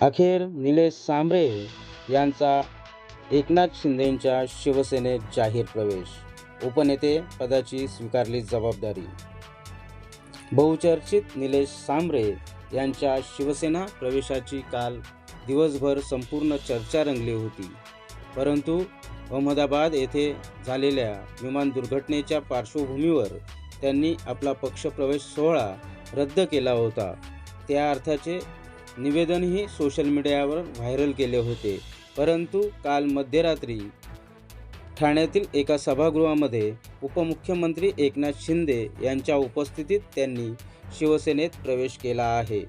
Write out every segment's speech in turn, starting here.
अखेर निलेश सांबरे यांचा एकनाथ शिंदेंच्या शिवसेनेत जाहीर प्रवेश. उपनेते पदाची स्वीकारली जबाबदारी. बहुचर्चित निलेश सांबरे यांच्या शिवसेना प्रवेशाची काल दिवसभर संपूर्ण चर्चा रंगली होती. परंतु अहमदाबाद येथे झालेल्या विमान दुर्घटनेच्या पार्श्वभूमीवर त्यांनी आपला पक्षप्रवेश सोहळा रद्द केला होता. त्या अर्थाचे निवेदनही सोशल मीडियावर व्हायरल केले होते. परंतु काल मध्यरात्री ठाण्यातील एका सभागृहामध्ये उपमुख्यमंत्री एकनाथ शिंदे यांच्या उपस्थितीत त्यांनी शिवसेनेत प्रवेश केला आहे.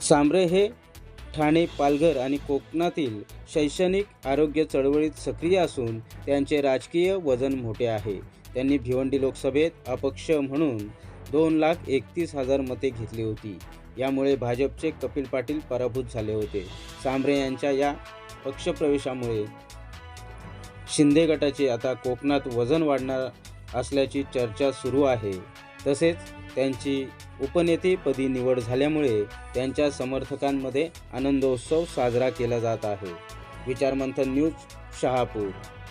सांबरे हे ठाणे पालघर आणि कोकणातील शैक्षणिक आरोग्य चळवळीत सक्रिय असून त्यांचे राजकीय वजन मोठे आहे. त्यांनी भिवंडी लोकसभेत अपक्ष म्हणून दोन लाख एकतीस हजार मते घेतली होती. यामुळे भाजपचे कपिल पाटील पराभूत झाले होते. सांबरे यांच्या या पक्षप्रवेशामुळे शिंदे गटाचे आता कोकणात वजन वाढणार असल्याची चर्चा सुरू आहे. तसेच त्यांची उपनेतेपदी निवड झाल्यामुळे त्यांच्या समर्थकांमध्ये आनंदोत्सव साजरा केला जात आहे. विचारमंथन न्यूज शहापूर.